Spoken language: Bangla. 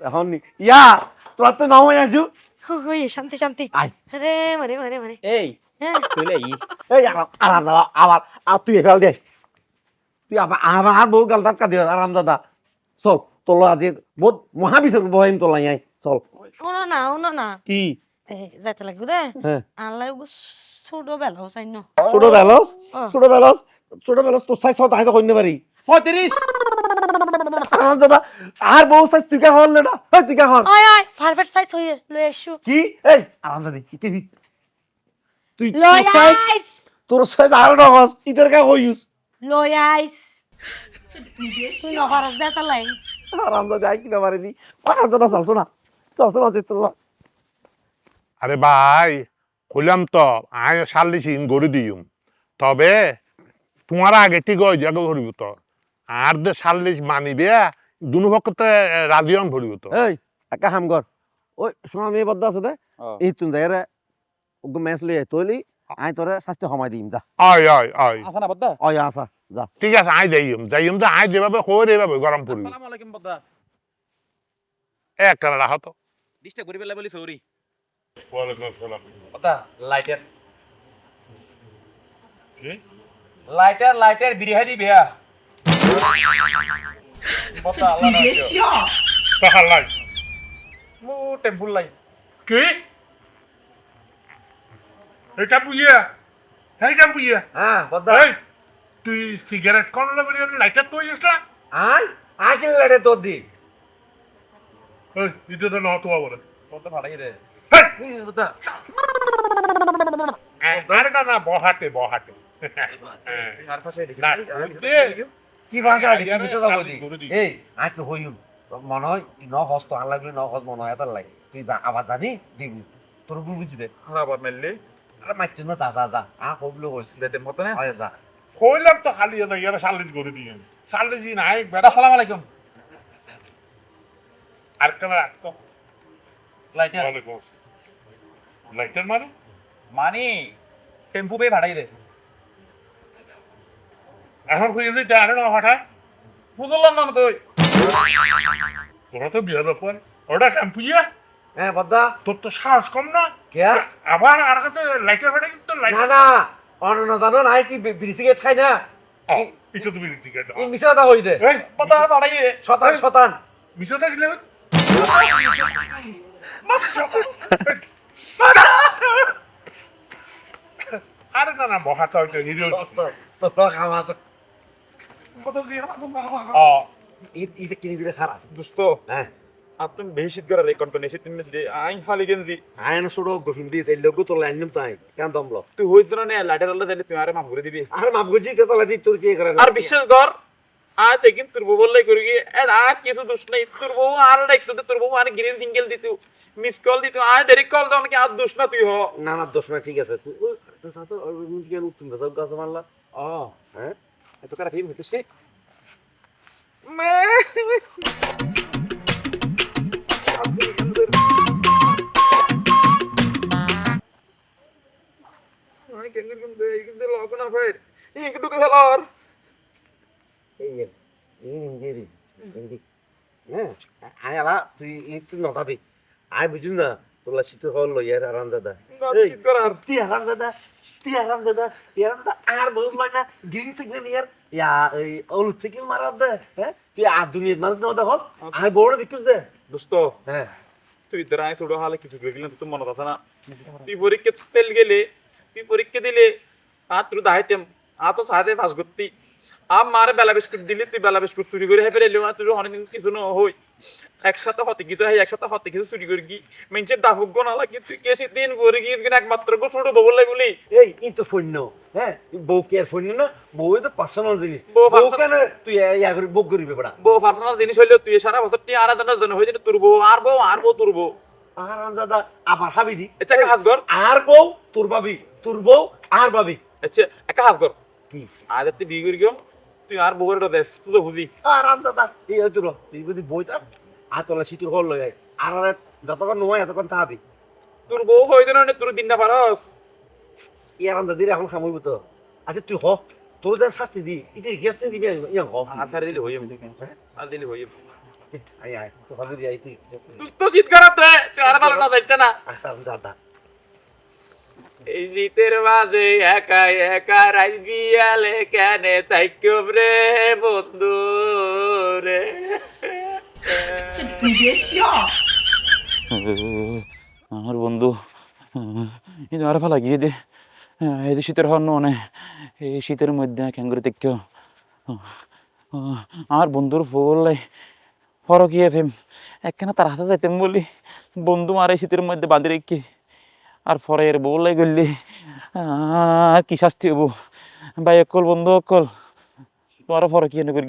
এখন ইয়া তোরা তো নাও আইছু। হই শান্তি শান্তি। আয়। আরে মারে মারে মারে। এই হ্যাঁ। ই। এই আরাম আরাম দাদা আবার আর তুই ফেল দে। তুই আবার আমার বউ গাল ধাক্কা দিও আরাম দাদা। চল তোলা আজি বহুত মহাবিশ্ব বহিম তোলাই আই। চল। ওনা না ওনা না। কি? যাইতে লাগবে দে। হ্যাঁ। আনলাই ছোট বেলা হোসাইন ন। ছোট বেলস ও। ছোট বেলস ছোট বেলস তোর সাইজ তাই তো কইতে পারি পঁয়ত্রিশ দাদা আর বউ সাইজ তুই কা হল না? এই তুই কা হল? আয় আয় পারফেক্ট সাইজ হইয়ে লই আইসু কি? এই আরাম দাদি কি কি তুই লই আইস তোর সাইজ আর নহস ইতার কা কইউস লই আইস তুই নপারস দে তালাই আরাম দাদি আই পারিনি আরাম দাদা চল শোনা চল শোনা তোলা আরে ভাই কইলাম তো আয় সাল্লিশিন গড়ি দিউম তবে তোমার আগে ঠিক হয় জায়গা ভরিব তো আর দে সাল্লিশ মানিবে দুনো পক্ষতে রাজিয়ন ভরিব তো। এই একা হাম কর। ওই শোনা মেয়ে বদ্ধ আছে দে। এই তুই যাইরে ওকে ম্যাচ লই আই তৈলি আই তোরে শাস্তি সময় দিম যা। আয় আয় আয়। আসা না বদ্দা অয় আসা যা। ঠিক আছে আয় যাইম যাইম তো আয় যেভাবে কই এভাবে গরম পড়িব। আসসালামু আলাইকুম বদ্দা এক কারা রাখো তো। ডিস্টার্ব করি বেলা বলি সরি। ওয়ালাইকুম আসসালাম। বদ্দা লাইটার। কি? লাইটার লাইটার বিরিহারি বেয়া। বদ্দা আল্লাহ না তাহার লাই মু টেম্পুল লাই কি? এটা বুঝিয়া এইটা বুঝিয়া হ্যাঁ বদ্দা এই তুই সিগারেট কোন লাইটার তুই না? আয় আয় কিনে লাইটে তোর দি। এই এটা তো নহতো বলে। বদ্দা ভাড়াই দে হেই! বদ্দা আরে না না বহাতে বহাতে আর পাশে দেখি না কি ভাষা আরে, বিষয় কথা দি এই আয় তো হইউন মনে হয় ন হস্ত আন লাগলে ন হস্ত মনে হয় এটার লাগে। তুই আবার জানি দিবি তোর বুঝি দে। আবার মেললি? আরে মাইতে না যা যা যা। আ কইলো কইছিল দে মত না। হয় যা। কইলাম তো খালি না ইয়ারা সাল্লিশ করে দিয়ে। সাল্লিশ নাই। বেটা আসসালামু আলাইকুম। আর কেন রাখতো লাইটার লাইটার মানে? মানি টেম্পু পে ভাড়াই দে। এখন খুঁজে দিতে আরে না হঠাৎ বুঝলাম না তুই তোরা তো বিয়ে ব্যাপার ওটা শ্যাম্পুইয়া হ্যাঁ বদ্দা তোর তো সাহস কম না। কে? আবার আর কাছে লাইটার ফাটা কিন্তু না না। অন্য জানো নাই কি বিড়ি সিগারেট খাই না? এটা তুমি টিকেট এই মিছা কথা হই দে এই বদ্দা ভাড়াই দে। শতান শতান। মিশো থাকলে আরে না না বহা তো ওইটা হিরো তোর কাম আছে। ঈদ কিনে কিনে খারাপ দোস্ত হ্যাঁ আপনি বেশি করে রেকর্ড করে এসে তুমি দে আই খালি গেঞ্জি আয়ন ছোট গফিন দি তাই লোক তোর লাইন তাই কেন দমলো তুই হইছিল না লাইটার আল্লাহ তাহলে তুমি আরে মাফ করে দিবি আরে মাপ গজি কে তোলা দি তোর কি করে আর বিশ্বাস কর আজ একদিন তোর বউ বললাই করি কি আর আর কিছু দোষ নাই তোর বউ আর একটু তোর বউ আর গ্রিন সিঙ্গেল দিত মিস কল দিত আর ডাইরেক্ট কল দাও নাকি আর দোষ না তুই হ না না দোষ না ঠিক আছে তুই ওই তো সাথে ওই কেন তুমি গাছ গাছ মারলা ও হ্যাঁ একটু খেলার এই এই ইংরেজি ইংরেজি হ্যাঁ আয় আলা তুই নটাবি আয় বুঝুন না তোলা শীতের হল লই আর আরাম দাদা। শীত করার। তুই আরাম দাদা তুই আরাম দাদা তুই আরাম দাদা আর বহু মানে গ্রিন সিগন্যাল ইয়ার ইয়া এই অলুদ থেকে মারা দে হ্যাঁ? তুই আর দুনিয়ার মানুষ না দেখো আয় বড় দেখুন যে। দোস্ত হ্যাঁ। তুই দাঁড়ায় ছোট হালে কিছু গেলাম তোর মনে কথা না? তুই পরীক্ষা ফেল গেলে তুই পরীক্ষা দিলে আর তুই দাহাইতেম আর তো সাহায্যে ফাঁস করতি। আর মারে বেলা বিস্কুট দিলি তুই বেলা বিস্কুট চুরি করে হেপে এলি তুই অনেকদিন কিছু না হই একসাথে হতে কিছু হয় একসাথে হতে কিছু চুরি করে কি মেঞ্চের ডাফুক গো নালা কি তুই কেসি দিন পরে গিয়ে একমাত্র গো ছোট ববলাই বলি। এই কিন্তু ফৈন্য হ্যাঁ? বউ কে আর ফৈন্য না? বউ তো পার্সোনাল জিনিস। বউ বউ কেন তুই ইয়া করে বউ করবি বেড়া বউ পার্সোনাল জিনিস হইলেও তুই সারা বছর তুই আর জানার জন্য হয়ে তোর বউ আর বউ আর বউ তোর বউ। আরাম দাদা আবার খাবি দি। এটা একটা হাত আর বউ তোর বাবি তোর বউ আর বাবি আচ্ছা একটা হাত করে গিয়ে তুই আর বউয়ের দেশ তুই বুঝি। আরাম দাদা এই হয়তো তুই যদি বই থাক আর তোলা শীতের হল লই আয়। আর যতক্ষণ নয় এতক্ষণ থাকবি তোর বউ হইতে না তোর দিনটা পারস এই আরাম দাদির এখন খামইব তো। আচ্ছা তুই হ তোর যেন শাস্তি দি ইতি গেছে দিবি ইয়া হ। আর সারি দিলে হইম। আর দিলে হইম। আই আই তো ভালো দিয়ে আই তুই। তুই তো শীত করাতে আর ভালো না যাচ্ছে না। দাদা। শীতের মাঝে একা একা রাইস বিয়ালে কেনে? তাই রে বন্ধু রে। আমার বন্ধু কিন্তু আর ভালো লাগিয়ে দে। এই যে শীতের হর্ন মানে এই শীতের মধ্যে ক্যাঙ্গুরি দেখ আমার বন্ধুর ফুল ফরকিয়ে ফেম একখানা তার হাতে যাইতেম বলি। বন্ধু আর এই শীতের মধ্যে বাঁধি রেখে। আর পরের বউলাই গলি। আর কি শাস্তি হব? ভাই অকল বন্ধু অকল তোমার পরে কি এনে করি